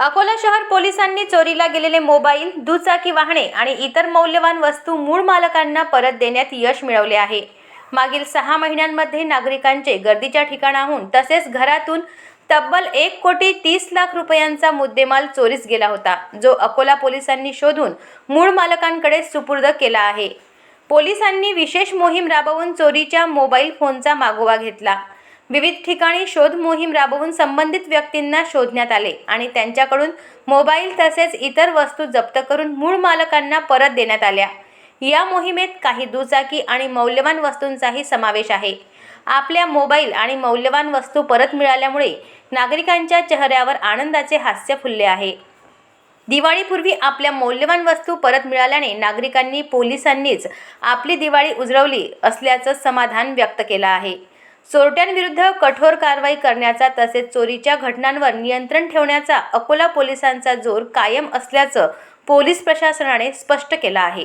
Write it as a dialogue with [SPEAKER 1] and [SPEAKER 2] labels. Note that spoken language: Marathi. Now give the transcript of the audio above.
[SPEAKER 1] अकोला शहर पोलिसांनी चोरीला गेलेले मोबाईल दुचाकी वाहने आणि इतर मौल्यवान वस्तू मूळ मालकांना परत देण्यात यश मिळवले आहे. मागील सहा महिन्यांमध्ये नागरिकांचे गर्दीच्या ठिकाणाहून तसेच घरातून तब्बल एक कोटी तीस लाख रुपयांचा मुद्देमाल चोरीस गेला होता जो अकोला पोलिसांनी शोधून मूळ मालकांकडे सुपूर्द केला आहे. पोलिसांनी विशेष मोहीम राबवून चोरीच्या मोबाईल फोनचा मागोवा घेतला. विविध ठिकाणी शोध मोहीम राबवून संबंधित व्यक्तींना शोधण्यात आले आणि त्यांच्याकडून मोबाईल तसेच इतर वस्तू जप्त करून मूळ मालकांना परत देण्यात आल्या. या मोहिमेत काही दुचाकी आणि मौल्यवान वस्तूंचाही समावेश आहे. आपल्या मोबाईल आणि मौल्यवान वस्तू परत मिळाल्यामुळे नागरिकांच्या चेहऱ्यावर आनंदाचे हास्य फुलले आहे. दिवाळीपूर्वी आपल्या मौल्यवान वस्तू परत मिळाल्याने नागरिकांनी पोलिसांनीच आपली दिवाळी उजळवली असल्याचं समाधान व्यक्त केलं आहे. चोरट्यांविरुद्ध कठोर कारवाई करण्याचा तसेच चोरीच्या घटनांवर नियंत्रण ठेवण्याचा अकोला पोलिसांचा जोर कायम असल्याचं पोलीस प्रशासनाने स्पष्ट केलं आहे.